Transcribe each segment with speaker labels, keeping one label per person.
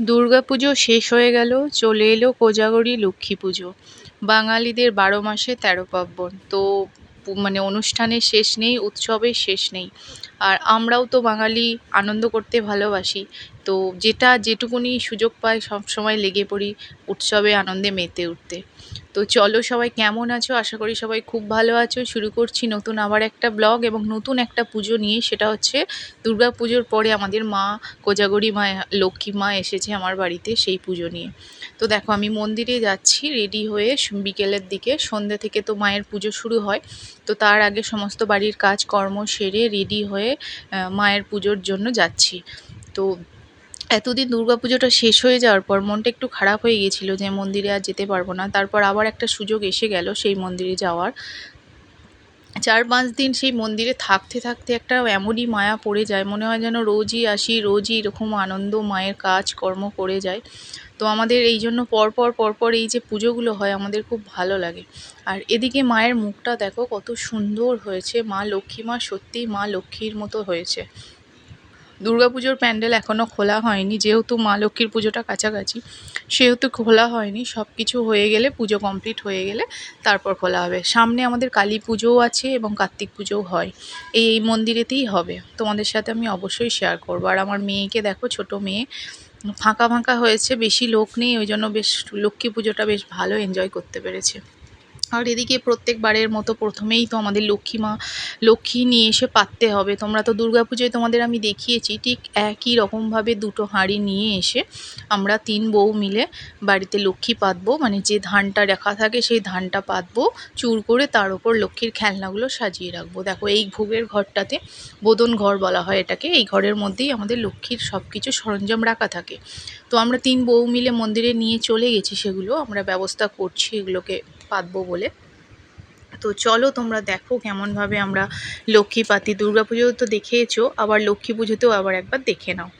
Speaker 1: দুর্গাপুজো শেষ হয়ে গেল, চলে এলো কোজাগরী লক্ষ্মী পুজো। বাঙালিদের বারো মাসে তেরো পার্বণ। তো মানে অনুষ্ঠানের শেষ নেই, উৎসবের শেষ নেই। আর আমরাও তো বাঙালি, আনন্দ করতে ভালোবাসি। তো যেটা যেটুকুনি সুযোগ পাই সবসময় লেগে পড়ি উৎসবে আনন্দে মেতে উঠতে। তো চলো সবাই কেমন আছো? আশা করি সবাই খুব ভালো আছো। শুরু করছি নতুন আবার একটা ব্লগ এবং নতুন একটা পুজো নিয়ে। সেটা হচ্ছে দুর্গা পুজোর পরে আমাদের মা কোজাগরি মা, লক্ষ্মী মা এসেছে আমার বাড়িতে সেই পুজো নিয়ে। তো দেখো আমি মন্দিরে যাচ্ছি রেডি হয়ে বিকেলের দিকে। সন্ধ্যে থেকে তো মায়ের পুজো শুরু হয়। তো তার আগে সমস্ত বাড়ির কাজ কর্ম সেরে রেডি হয়ে মায়ের পুজোর জন্য যাচ্ছি। তো এতদিন দুর্গা পুজোটা শেষ হয়ে যাওয়ার পর মনটা একটু খারাপ হয়ে গিয়েছিল যে মন্দিরে আর যেতে পারব না। তারপর আবার একটা সুযোগ এসে গেল সেই মন্দিরে যাওয়ার। চার পাঁচ দিন সেই মন্দিরে থাকতে থাকতে একটা এমনই মায়া পড়ে যায়, মনে হয় যেন রোজই আসি, রোজই এরকম আনন্দ, মায়ের কাজ, কর্ম করে যায় তো আমাদের এই জন্য পরপর পরপর এই যে পুজোগুলো হয় আমাদের খুব ভালো লাগে। আর এদিকে মায়ের মুখটা দেখো কত সুন্দর হয়েছে, মা লক্ষ্মী, মা সত্যিই মা লক্ষ্মীর মতো হয়েছে। দুর্গাপুজোর প্যান্ডেল এখনও খোলা হয়নি। যেহেতু মা লক্ষ্মীর পুজোটা কাছাকাছি, সেহেতু খোলা হয়নি। সব কিছু হয়ে গেলে পুজো কমপ্লিট হয়ে গেলে তারপর খোলা হবে। সামনে আমাদের কালী পুজোও আছে এবং কার্তিক পুজোও হয়। এই এই মন্দিরেতেই হবে। তোমাদের সাথে আমি অবশ্যই শেয়ার করব। আর আমার মেয়েকে দেখো, ছোট মেয়ে। ফাঁকা ফাঁকা হয়েছে, বেশি লোক নেই, ওই জন্য বেশ লক্ষ্মী পুজোটা বেশ ভালো এনজয় করতে পেরেছে। আর এদিকে প্রত্যেকবারের মতো প্রথমেই তো আমাদের লক্ষ্মী মা, লক্ষ্মী নিয়ে এসে পাততে হবে। তোমরা তো দুর্গাপুজোয় তোমাদের আমি দেখিয়েছি, ঠিক একই রকমভাবে দুটো হাঁড়ি নিয়ে এসে আমরা তিন বউ মিলে বাড়িতে লক্ষ্মী পাতবো। মানে যে ধানটা রাখা থাকে সেই ধানটা পাতবো, চুর করে তার ওপর লক্ষ্মীর খেলনাগুলো সাজিয়ে রাখব। দেখো এই ভোগের ঘরটাতে বোদন ঘর বলা হয় এটাকে, এই ঘরের মধ্যেই আমাদের লক্ষ্মীর সব কিছু সরঞ্জাম রাখা থাকে। তো আমরা তিন বউ মিলে মন্দিরে নিয়ে চলে গেছি সেগুলো। আমরা ব্যবস্থা করছি এগুলোকে পাতবো বলে। তো চলো তোমরা দেখো কেমনভাবে আমরা লক্ষ্মী পাতি, দুর্গা পুজো তো দেখেইছো, আবার লক্ষ্মী পুজোতেও আবার একবার দেখে নাও।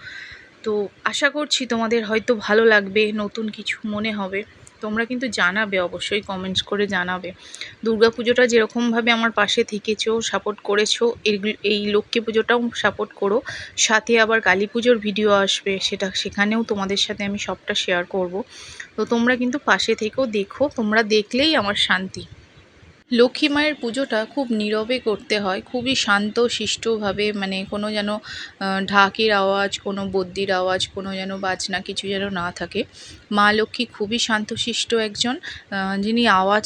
Speaker 1: তো আশা করছি তোমাদের হয়তো ভালো লাগবে, নতুন কিছু মনে হবে। তোমরা কিন্তু জানাবে, অবশ্যই কমেন্টস করে জানাবে। দুর্গা পুজোটা যেরকমভাবে আমার পাশে থেকেছো সাপোর্ট করেছ এই লক্ষ্মী পুজোটাও সাপোর্ট করো। সাথে আবার কালী পুজোর ভিডিও আসবে, সেটা, সেখানেও তোমাদের সাথে আমি সবটা শেয়ার করব। তো তোমরা কিন্তু পাশে থেকেও দেখো, তোমরা দেখলেই আমার শান্তি। লক্ষ্মী মায়ের পুজোটা খুব নীরবে করতে হয়, খুবই শান্ত, শিষ্টভাবে মানে কোনো যেন ঢাকের আওয়াজ, কোনো বদ্যির আওয়াজ, কোনো যেন বাজনা কিছু যেন না থাকে। মা লক্ষ্মী খুবই শান্তশিষ্ট একজন যিনি আওয়াজ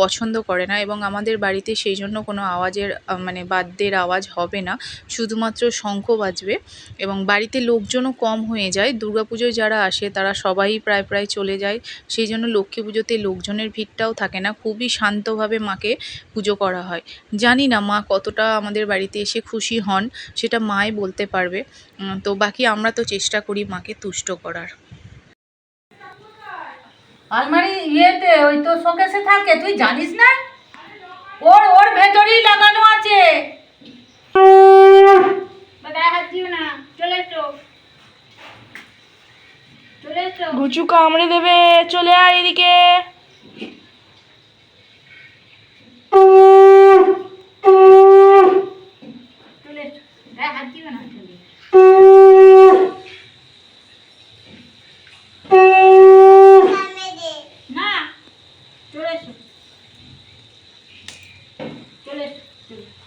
Speaker 1: পছন্দ করে না এবং আমাদের বাড়িতে সেই জন্য কোনো আওয়াজের মানে বাদ্যের আওয়াজ হবে না, শুধুমাত্র শঙ্খ বাজবে এবং বাড়িতে লোকজনও কম হয়ে যায়। দুর্গাপুজোয় যারা আসে তারা সবাই প্রায় প্রায় চলে যায়, সেই জন্য লক্ষ্মী পুজোতে লোকজনের ভিড়টাও থাকে না, খুবই শান্তভাবে মাকে পুজো করা হয়। জানি না মা কতটা আমাদের বাড়িতে এসে খুশি হন সেটা মাই বলতে পারবে। তো বাকি আমরা তো চেষ্টা করি মাকে তুষ্ট করার।
Speaker 2: আলমারি ইয়েতে ওই তো শোকেসে থাকে তুই জানিস না? ওর ওর ভেতরেই লাগানো আছে।
Speaker 3: গায়ে হাত দিও না চলে এসো চলে এসো
Speaker 1: গুচু কামড়ে দেবে চলে আয় এদিকে
Speaker 3: চলে এসো গায়ে হাত দিও না চলে না চলে এসো চলে এসো চলে এসো।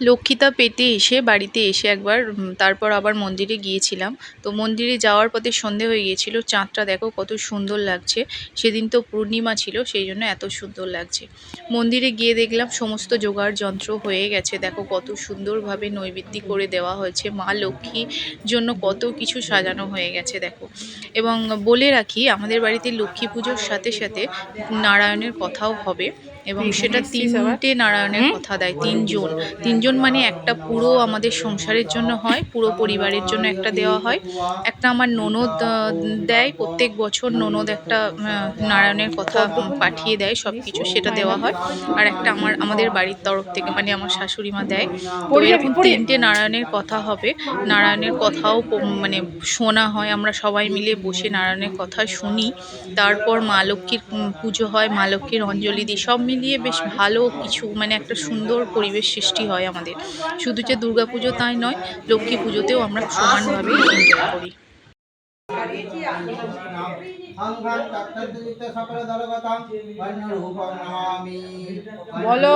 Speaker 1: লক্ষ্মীতা পেতে এসে বাড়িতে এসে একবার তারপর আবার মন্দিরে গিয়েছিলাম। তো মন্দিরে যাওয়ার পথে সন্ধে হয়ে গিয়েছিল, চাঁদটা দেখো কত সুন্দর লাগছে। সেদিন তো পূর্ণিমা ছিল, সেই জন্য এত সুন্দর লাগছে। মন্দিরে গিয়ে দেখলাম সমস্ত জোগাড় যন্ত্র হয়ে গেছে। দেখো কত সুন্দরভাবে নৈবেদ্য করে দেওয়া হয়েছে, মা লক্ষ্মীর জন্য কত কিছু সাজানো হয়ে গেছে, দেখো। এবং বলে রাখি, আমাদের বাড়িতে লক্ষ্মী পুজোর সাথে সাথে নারায়ণের কথাও হবে। এবং সেটা তিনটে নারায়ণের কথা দেয় তিনজন। তিনজন মানে একটা পুরো আমাদের সংসারের জন্য হয় পুরো পরিবারের জন্য একটা দেওয়া হয়। একটা আমার ননদ দেয় প্রত্যেক বছর ননদ একটা নারায়ণের কথা পাঠিয়ে দেয় সব কিছু সেটা দেওয়া হয়। আর একটা আমার আমাদের বাড়ির তরফ থেকে মানে আমার শাশুড়ি মা দেয়। এরকম তিনটে নারায়ণের কথা হবে। নারায়ণের কথাও মানে শোনা হয় আমরা সবাই মিলে বসে নারায়ণের কথা শুনি। তারপর মা লক্ষ্মীর পুজো হয় মা লক্ষ্মীর অঞ্জলি দিই সব মিলিয়ে বেশ ভালো কিছু মানে একটা সুন্দর পরিবেশ সৃষ্টি হয় আমাদের। শুধু যে দুর্গা পুজো তাই নয় লক্ষ্মী পুজোতেও আমরা সমানভাবে এনজয় করি। বলো।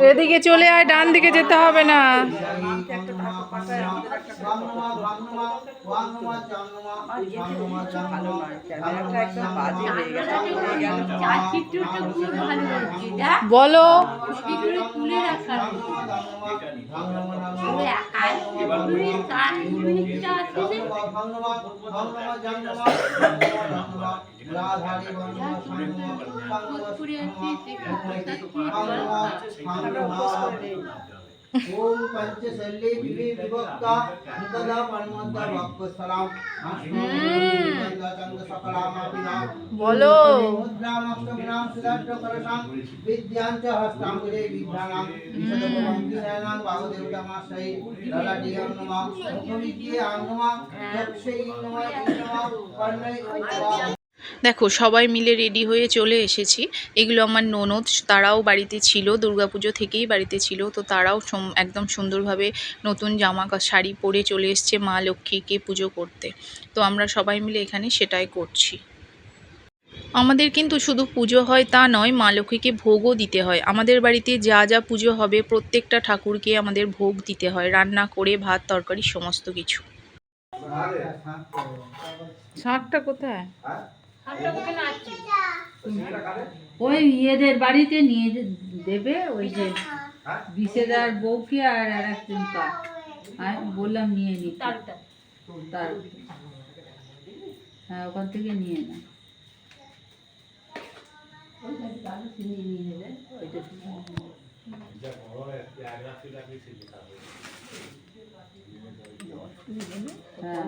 Speaker 1: এদিকে চলে আয় ডান দিকে যেতে হবে না।
Speaker 2: চার চিত্রটা খুব ভালো হচ্ছে দেখ।
Speaker 1: বলো।
Speaker 2: ছবিগুলো তুলে রাখা তবে একাই ছবিগুলি তার জিনিসটা আছে যে
Speaker 4: ओम पंचशल्य विवि विभक्ता मुकदा परमदा भक्त सलाम
Speaker 1: বলো
Speaker 4: মুদ্রাম অষ্টগ্রাম সুদাষ্ট করসাম বিদ্যান্ত হস্তাম করে বিভ্রাণাম বিশদমঙ্গিনানাম বাহুদেবতামাশাই ললাটি অন্নমা মুখমিকিয়ে অন্নমা চক্ষে ইন্নমা ইন্নমা কর্ণে উপমা
Speaker 1: দেখো সবাই মিলে রেডি হয়ে চলে এসেছি। এগুলো আমার ননদ তারাও বাড়িতে ছিল দুর্গাপুজো থেকেই বাড়িতে ছিল তো তারাও একদম সুন্দরভাবে নতুন জামা কা- শাড়ি পরে চলে এসছে মা লক্ষ্মীকে পুজো করতে। তো আমরা সবাই মিলে এখানে সেটাই করছি। আমাদের কিন্তু শুধু পুজো হয় তা নয় মা লক্ষ্মীকে ভোগও দিতে হয়। আমাদের বাড়িতে যা যা পুজো হবে প্রত্যেকটা ঠাকুরকে আমাদের ভোগ দিতে হয় রান্না করে ভাত তরকারি সমস্ত কিছু। শাকটা কোথায়?
Speaker 2: ওই ইয়েদের বাড়িতে নিয়ে দেবে ওই যে বিশেদার বউকে আর আর একজনকে আমি বললাম নিয়ে নি তার হ্যাঁ ওখান থেকে নিয়ে না। হ্যাঁ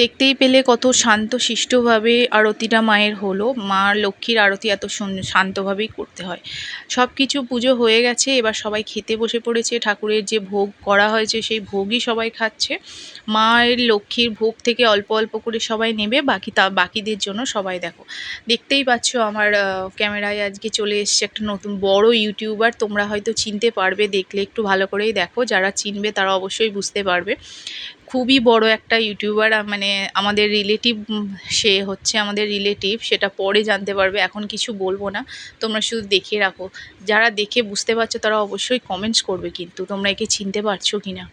Speaker 1: দেখতেই পেলে কত শান্ত শিষ্টভাবে আরতিটা মায়ের হলো। মা লক্ষ্মীর আরতি এত শান্তভাবেই করতে হয়। সব কিছু পুজো হয়ে গেছে, এবার সবাই খেতে বসে পড়েছে। ঠাকুরের যে ভোগ করা হয়েছে, সেই ভোগই সবাই খাচ্ছে। মায়ের লক্ষ্মীর ভোগ থেকে অল্প অল্প করে সবাই নেবে, বাকি তা, বাকিদের জন্য সবাই দেখো। দেখতেই পাচ্ছ আমার ক্যামেরায় আজকে চলে এসছে একটা নতুন বড় ইউটিউবার। তোমরা হয়তো চিনতে পারবে, দেখলে একটু ভালো করেই দেখো। যারা চিনবে তারা অবশ্যই বুঝতে পারবে। খুবই বড় একটা ইউটিউবার মানে আমাদের রিলেটিভ সে হচ্ছে আমাদের রিলেটিভ সেটা পরে জানতে পারবে, এখন কিছু বলব না। তোমরা শুধু দেখে রাখো। যারা দেখে বুঝতে পারছ, তারা অবশ্যই কমেন্টস করবে কিন্তু, তোমরা একে চিনতে পারছ কি না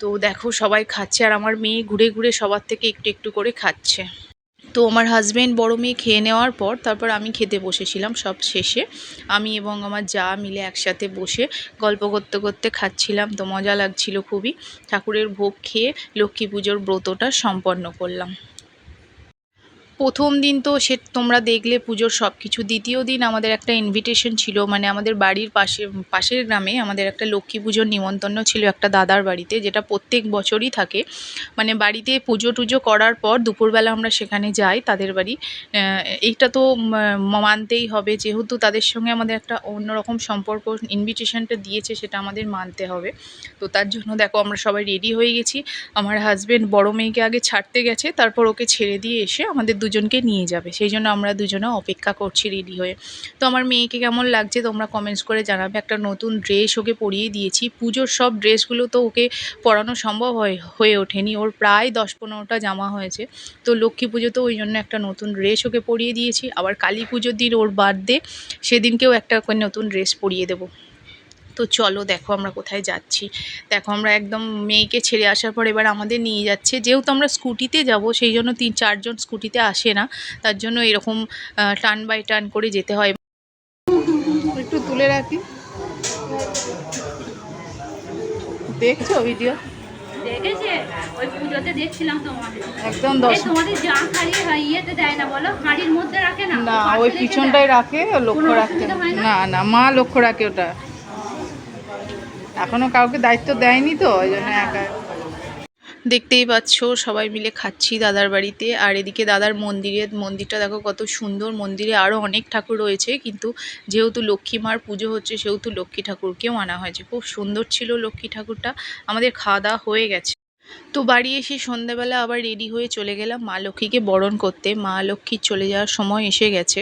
Speaker 1: তো দেখো, সবাই খাচ্ছে, আর আমার মেয়ে ঘুরে ঘুরে সবার থেকে একটু একটু করে খাচ্ছে। তো আমার হাজব্যান্ড বড় মেয়ে খেয়ে নেওয়ার পর তারপর আমি খেতে বসেছিলাম সব শেষে। আমি এবং আমার যা মিলে একসাথে বসে গল্প করতে করতে খাচ্ছিলাম, তো মজা লাগছিল খুবই। ঠাকুরের ভোগ খেয়ে লক্ষ্মী পুজোর ব্রতটা সম্পন্ন করলাম। প্রথম দিন তো সে তোমরা দেখলে পুজোর সব কিছু দ্বিতীয় দিন আমাদের একটা ইনভিটেশন ছিল মানে আমাদের বাড়ির পাশে, পাশের গ্রামে আমাদের একটা লক্ষ্মী পুজোর নিমন্ত্রণ ছিল একটা দাদার বাড়িতে, যেটা প্রত্যেক বছরই থাকে। মানে বাড়িতে পুজো টুজো করার পর দুপুরবেলা আমরা সেখানে যাই তাদের বাড়ি। এইটা তো মানতেই হবে। যেহেতু তাদের সঙ্গে আমাদের একটা অন্যরকম সম্পর্ক ইনভিটেশনটা দিয়েছে, সেটা আমাদের মানতে হবে। তো তার জন্য দেখো আমরা সবাই রেডি হয়ে গেছি। আমার হাজব্যান্ড বড় মেয়েকে আগে ছাড়তে গেছে, তারপর ওকে ছেড়ে দিয়ে এসে আমাদের দুজনকে নিয়ে যাবে। সেই জন্য আমরা দুজনে অপেক্ষা করছি রেডি হয়ে। তো আমার মেয়েকে কেমন লাগছে তোমরা কমেন্টস করে জানাবে। একটা নতুন ড্রেস ওকে পরিয়ে দিয়েছি। পুজোর সব ড্রেসগুলো তো ওকে পরানো সম্ভব হয়ে হয়ে ওঠেনি। ওর প্রায় দশ পনেরোটা জামা হয়েছে। তো লক্ষ্মী পুজোতেও ওই জন্য একটা নতুন ড্রেস ওকে পরিয়ে দিয়েছি। আবার কালী পুজোর দিন ওর বার্থডে সেদিনকেও একটা নতুন ড্রেস পরিয়ে দেবো। তো চলো দেখো আমরা কোথায় যাচ্ছি। দেখো আমরা একদম মেয়েকে ছেড়ে আসার পর এবার আমাদের নিয়ে যাচ্ছে। যেহেতু আমরা স্কুটিতে যাব সেই জন্য তিন চারজন স্কুটিতে আসে না। তার জন্য এরকম টার্ন বাই টার্ন করে যেতে হয়। একটু তুলে রাখি। দেখছ ভিডিও একদম
Speaker 3: না
Speaker 1: ওই
Speaker 3: পিছনটাই
Speaker 1: রাখে লক্ষ্য রাখতে?
Speaker 3: না
Speaker 1: না মা লক্ষ্য রাখে ওটা। এখনও কাউকে দায়িত্ব দেয়নি তো, ওই জন্য একা। দেখতেই পাচ্ছ, সবাই মিলে খাচ্ছি দাদার বাড়িতে। আর এদিকে দাদার মন্দিরে, মন্দিরটা দেখো কত সুন্দর। মন্দিরে আরও অনেক ঠাকুর রয়েছে, কিন্তু যেহেতু লক্ষ্মী মার পুজো হচ্ছে, সেহেতু লক্ষ্মী ঠাকুরকেও আনা হয়েছে। খুব সুন্দর ছিল লক্ষ্মী ঠাকুরটা। আমাদের খাওয়া দাওয়া হয়ে গেছে। তো বাড়ি এসে সন্ধ্যাবেলা আবার রেডি হয়ে চলে গেলাম। মা লক্ষ্মীকে বরণ করতে। মা লক্ষ্মীর চলে যাওয়ার সময় এসে গেছে।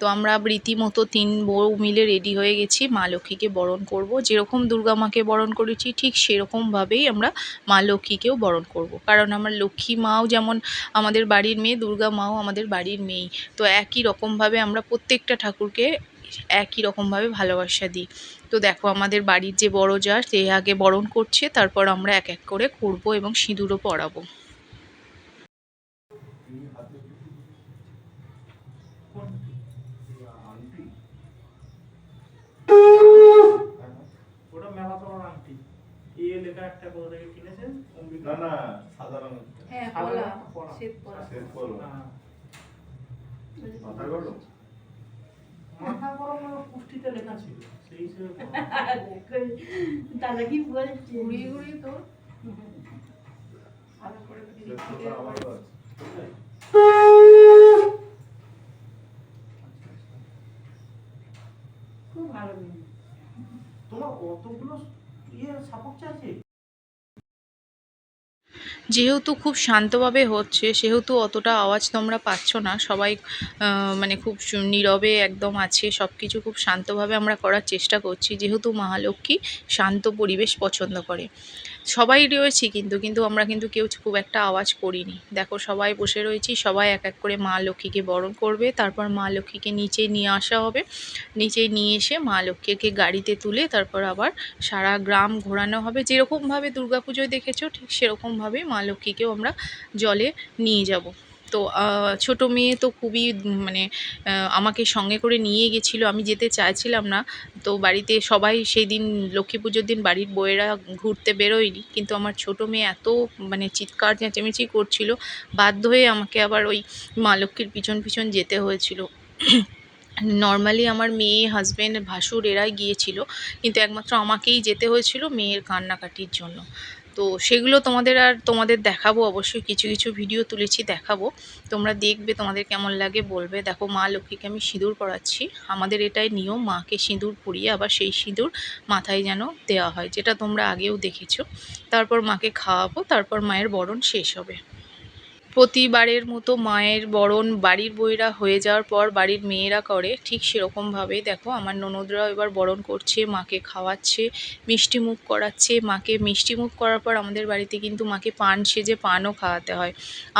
Speaker 1: তো আমরা রীতিমতো তিন বউ মিলে রেডি হয়ে গেছি। মা লক্ষ্মীকে বরণ করব। যেরকম দুর্গা মাকে বরণ করেছি, ঠিক সেরকমভাবেই আমরা মা লক্ষ্মীকেও বরণ করব। কারণ আমার লক্ষ্মী মাও যেমন আমাদের বাড়ির মেয়ে, দুর্গা মাও আমাদের বাড়ির মেয়েই। তো একই রকমভাবে আমরা প্রত্যেকটা ঠাকুরকে একই রকমভাবে ভালোবাসা দিই। তো দেখো আমাদের বাড়ির যে বড় যা সে আগে বরণ করছে তারপর আমরা এক এক করে করব এবং সিঁদুরও পরাবো।
Speaker 5: কোথা
Speaker 6: না না সাধারণ
Speaker 2: হ্যাঁ
Speaker 5: পলা,
Speaker 2: পলা
Speaker 5: পলা।
Speaker 2: শ্বেত পলা
Speaker 6: সেট করো
Speaker 5: হ্যাঁ।
Speaker 6: মাথা
Speaker 5: গরম পুষ্টিতে লেখা ছিল সেই হিসেবে
Speaker 3: দাদা কি বলছে?
Speaker 2: ঘুরিয়ে ঘুরিয়ে তো।
Speaker 6: সেট করো
Speaker 3: খুব ভালো
Speaker 5: তোমার অতগুলো ইয়ে সাপোর্ট চাইছে?
Speaker 1: যেহেতু খুব শান্তভাবে হচ্ছে, সেহেতু অতটা আওয়াজ তোমরা পাচ্ছ না। সবাই মানে খুব নীরবে একদম আছে। সব কিছু খুব শান্তভাবে আমরা করার চেষ্টা করছি। যেহেতু মহালক্ষ্মী শান্ত পরিবেশ পছন্দ করে। সবাই রয়েছি কিন্তু কিন্তু আমরা কিন্তু কেউ খুব একটা আওয়াজ করিনি। দেখো সবাই বসে রয়েছি, সবাই এক এক করে মা লক্ষ্মীকে বরণ করবে, তারপর মা লক্ষ্মীকে নিচে নিয়ে আসা হবে। নিচে নিয়ে এসে মা লক্ষ্মীকে গাড়িতে তুলে তারপর আবার সারা গ্রাম ঘোরানো হবে। যেরকমভাবে দুর্গাপুজোয় দেখেছ, ঠিক সেরকমভাবেই মা লক্ষ্মীকেও আমরা জলে নিয়ে যাব। তো ছোট মেয়ে তো খুবই মানে আমাকে সঙ্গে করে নিয়ে গেছিল। আমি যেতে চাইছিলাম না। তো বাড়িতে সবাই সেই দিন লক্ষ্মী পুজোর দিন বাড়ির বউয়েরা ঘুরতে বেরোয়নি। কিন্তু আমার ছোট মেয়ে এত মানে চিৎকার চেঁচামেচি করছিল, বাধ্য হয়ে আমাকে আবার ওই মা লক্ষ্মীর পিছন পিছন যেতে হয়েছিল। নর্মালি আমার মেয়ে হাজব্যান্ড ভাসুর এরাই গিয়েছিল। কিন্তু একমাত্র আমাকেই যেতে হয়েছিল মেয়ের কান্নাকাটির জন্য। তো সেগুলো তোমাদের আর তোমাদের দেখাবো, অবশ্যই কিছু কিছু ভিডিও তুলেছি, দেখাবো। তোমরা দেখবে তোমাদের কেমন লাগে, বলবে, দেখো, মা লক্ষ্মীকে আমি সিঁদুর পরাচ্ছি। আমাদের এটাই নিয়ম, মাকে সিঁদুর পরিয়ে আবার সেই সিঁদুর মাথায় যেন দেওয়া হয়। যেটা তোমরা আগেও দেখেছ। তারপর মাকে খাওয়াবো, তারপর মায়ের বরণ শেষ হবে। প্রতিবারের মতো মায়ের বরণ বাড়ির বইরা হয়ে যাওয়ার পর বাড়ির মেয়েরা করে, ঠিক সেরকমভাবেই। দেখো, আমার ননদরাও এবার বরণ করছে, মাকে খাওয়াচ্ছে মিষ্টি মুখ করাচ্ছে। মাকে মিষ্টি মুখ করার পর আমাদের বাড়িতে কিন্তু মাকে পান সেজে পানও খাওয়াতে হয়।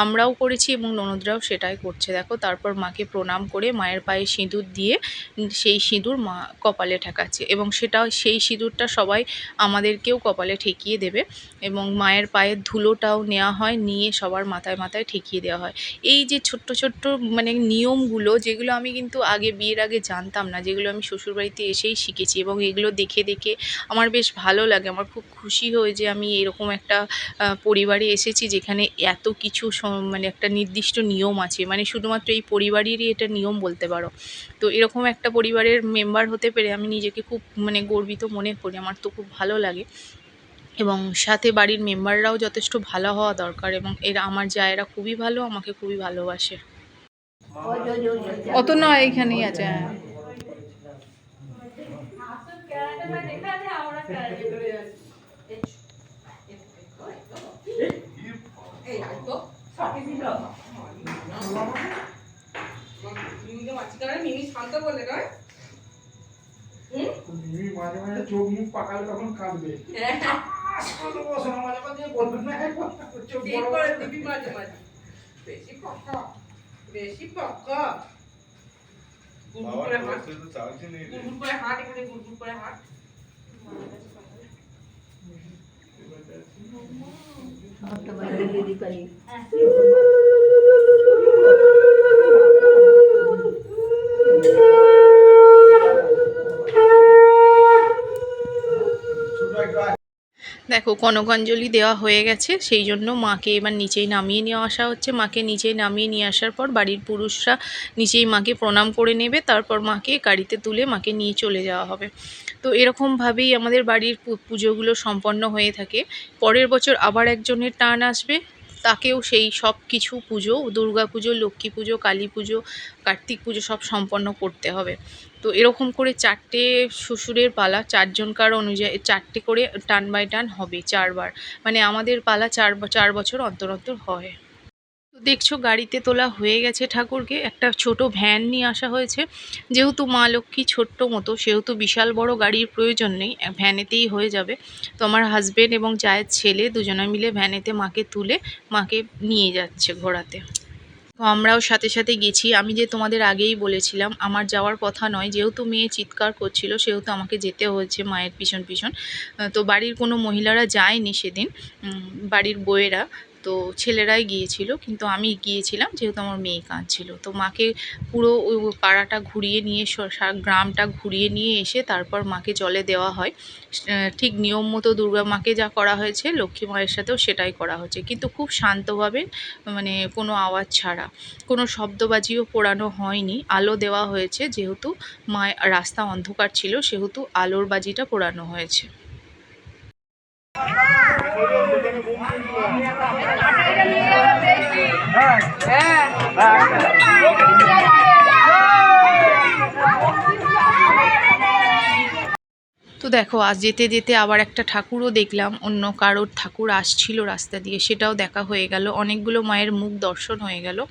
Speaker 1: আমরাও করেছি এবং ননদরাও সেটাই করছে। দেখো, তারপর মাকে প্রণাম করে মায়ের পায়ে সিঁদুর দিয়ে সেই সিঁদুর মা কপালে ঠেকাচ্ছে এবং সেটা সেই সিঁদুরটা সবাই আমাদেরকেও কপালে ঠেকিয়ে দেবে এবং মায়ের পায়ের ধুলোটাও নেওয়া হয়, নিয়ে সবার মাথায় মাথায় ঠেকিয়ে দেওয়া হয়। এই যে ছোট্ট ছোট্ট মানে নিয়মগুলো, যেগুলো আমি কিন্তু আগে, বিয়ের আগে জানতাম না, যেগুলো আমি শ্বশুরবাড়িতে এসেই শিখেছি এবং এগুলো দেখে দেখে আমার বেশ ভালো লাগে। আমার খুব খুশি হয়ে যে আমি এরকম একটা পরিবারে এসেছি যেখানে এত কিছু মানে একটা নির্দিষ্ট নিয়ম আছে। মানে শুধুমাত্র এই পরিবারেরই এটা নিয়ম বলতে পারো। তো এরকম একটা পরিবারের মেম্বার হতে পেরে আমি নিজেকে খুব মানে গর্বিত মনে করি। আমার তো খুব ভালো লাগে। এবং সাথে বাড়ির মেম্বাররাও যথেষ্ট ভালো হওয়া দরকার এবং এরা আমার জায়েরা খুবই ভালো আমাকে খুবই ভালোবাসে। অত নয় এখানেই আছে হ্যাঁ।
Speaker 5: মিমি মাঝে মাঝে চোখ মুখ পাকালে তখন কাঁদবে। বসো, বসো না, মাঝে মাঝে বলবে না, চোখ বড় বড়।
Speaker 6: বাবা বসে তো চার্জ নেই রে।
Speaker 2: আমারটা বাইরে দিদি পারি।
Speaker 4: ছোট
Speaker 1: দেখো কনকাঞ্জলি দেওয়া হয়ে গেছে, সেই জন্য মাকে এবার নিচেই নামিয়ে নিয়ে আসা হচ্ছে। মাকে নিচেই নামিয়ে নিয়ে আসার পর বাড়ির পুরুষরা নিচেই মাকে প্রণাম করে নেবে, তারপর মাকে গাড়িতে তুলে মাকে নিয়ে চলে যাওয়া হবে। তো এরকমভাবেই আমাদের বাড়ির পুজোগুলো সম্পন্ন হয়ে থাকে। পরের বছর আবার একজনের টান আসবে তাকেও সেই সব কিছু পুজো, দুর্গা পুজো, লক্ষ্মী পুজো, কালী পুজো, কার্তিক পুজো সব সম্পন্ন করতে হবে। তো এরকম করে চারটে শ্বশুরের পালা, চারজনকার অনুযায়ী চারটে করে টান বাই টান হবে চারবার। মানে আমাদের পালা চার চার বছর অন্তর অন্তর হয়। দেখছ গাড়িতে তোলা হয়ে গেছে ঠাকুরকে। একটা ছোট ভ্যান নিয়ে আসা হয়েছে। যেহেতু মা লক্ষ্মী ছোট্ট মতো, সেহেতু বিশাল বড় গাড়ির প্রয়োজন নেই ভ্যানেতেই হয়ে যাবে। তো আমার হাজবেন্ড এবং চায়ের ছেলে দুজনে মিলে ভ্যানেতে মাকে তুলে মাকে নিয়ে যাচ্ছে ঘোরাতে তো আমরাও সাথে সাথে গেছি। আমি যে তোমাদের আগেই বলেছিলাম, আমার যাওয়ার কথা নয়। যেহেতু মেয়ে চিৎকার করছিল, সেহেতু আমাকে যেতে হয়েছে মায়ের পিছন পিছন। তো বাড়ির কোনো মহিলারা যায়নি সেদিন। বাড়ির বউয়েরা। তো ছেলেরাই গিয়েছিল, কিন্তু আমি গিয়েছিলাম যেহেতু আমার মেয়ে কাঁদছিল। তো মাকে পুরো ওই পাড়াটা ঘুরিয়ে নিয়ে গ্রামটা ঘুরিয়ে নিয়ে এসে তারপর মাকে জলে দেওয়া হয়। ঠিক নিয়ম মতো দুর্গা মাকে যা করা হয়েছে, লক্ষ্মী মায়ের সাথেও সেটাই করা হচ্ছে কিন্তু খুব শান্তভাবে মানে কোনো আওয়াজ ছাড়া, কোনো শব্দবাজিও পোড়ানো হয়নি। আলো দেওয়া হয়েছে যেহেতু মায় রাস্তা অন্ধকার ছিল, সেহেতু আলোর বাজিটা পোড়ানো হয়েছে। তো দেখো, আজ যেতে যেতে আবার একটা ঠাকুরও দেখলাম, অন্য কারোর ঠাকুর আসছিল রাস্তা দিয়ে, সেটাও দেখা হয়ে গেল। অনেকগুলো মায়ের মুখ দর্শন হয়ে গেল।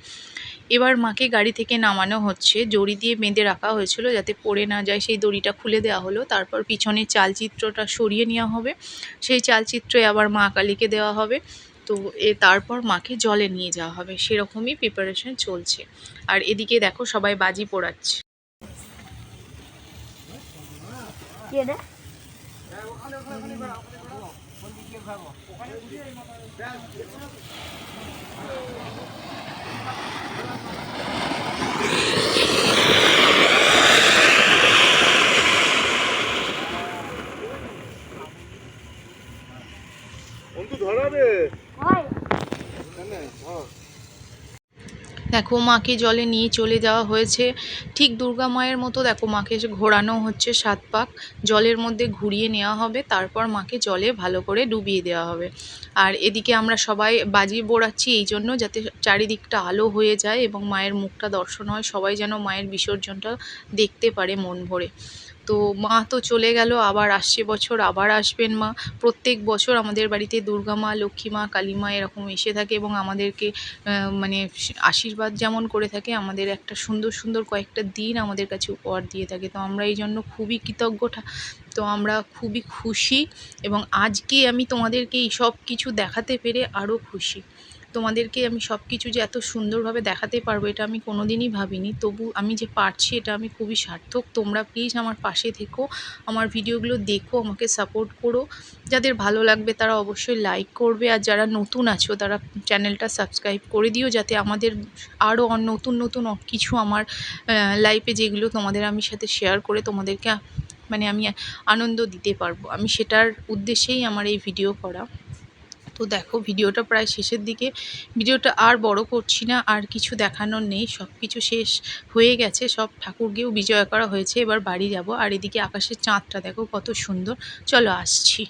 Speaker 1: এবার মাকে গাড়ি থেকে নামানো হচ্ছে। জড়ি দিয়ে বেঁধে রাখা হয়েছিল যাতে পড়ে না যায়। সেই দড়িটা খুলে দেওয়া হলো। তারপর পিছনে চালচিত্রটা সরিয়ে নেওয়া হবে। সেই চালচিত্রে আবার মা কালীকে দেওয়া হবে। তো এ তারপর মাকে জলে নিয়ে যাওয়া হবে। সেরকমই প্রিপারেশন চলছে। আর এদিকে দেখো সবাই বাজি পোড়াচ্ছে। দেখো, মাকে জলে নিয়ে চলে যাওয়া হয়েছে। ঠিক দুর্গা মায়ের মতো দেখো, মাকে ঘোরানো হচ্ছে সাত পাক। জলের মধ্যে ঘুরিয়ে নেওয়া হবে, তারপর মাকে জলে ভালো করে ডুবিয়ে দেওয়া হবে। আর এদিকে আমরা সবাই বাজি বোড়াচ্ছি এই জন্য যাতে চারিদিকটা আলো হয়ে যায় এবং মায়ের মুখটা দর্শন হয়। সবাই যেন মায়ের বিসর্জনটা দেখতে পারে মন ভরে। তো মা তো চলে গেল, আবার আসছে বছর, আবার আসবেন মা। প্রত্যেক বছর আমাদের বাড়িতে দুর্গা মা, লক্ষ্মী মা, কালী মা এরকম এসে থাকে এবং আমাদেরকে মানে আশীর্বাদ যেমন করে থাকে, আমাদের একটা সুন্দর সুন্দর কয়েকটা দিন আমাদের কাছে উপহার দিয়ে থাকে। তো আমরা এই জন্য খুবই কৃতজ্ঞ তো আমরা খুবই খুশি এবং আজকে আমি তোমাদেরকে এই সব কিছু দেখাতে পেরে আরও খুশি। তোমাদেরকে আমি সব কিছু যে এত সুন্দরভাবে দেখাতে পারব, এটা আমি কোনোদিনই ভাবিনি। তবু আমি যে পারছি, এটা আমি খুবই সার্থক। তোমরা প্লিজ আমার পাশে থেকো, আমার ভিডিওগুলো দেখো, আমাকে সাপোর্ট করো। যাদের ভালো লাগবে, তারা অবশ্যই লাইক করবে। আর যারা নতুন আছো, তারা চ্যানেলটা সাবস্ক্রাইব করে দিও, যাতে আমাদের আরও নতুন নতুন কিছু আমার লাইফে যেগুলো তোমাদের আমি সাথে শেয়ার করে তোমাদেরকে মানে আমি আনন্দ দিতে পারব। আমি সেটার উদ্দেশ্যেই আমার এই ভিডিও করা। তো দেখো, ভিডিওটা প্রায় শেষের দিকে। ভিডিওটা আর বড় করছি না, আর কিছু দেখানোর নেই। সব কিছু শেষ হয়ে গেছে, সব ঠাকুরকেও বিজয় করা হয়েছে। এবার বাড়ি যাব, আর এদিকে আকাশের চাঁদটা দেখো কত সুন্দর। চলো আসছি।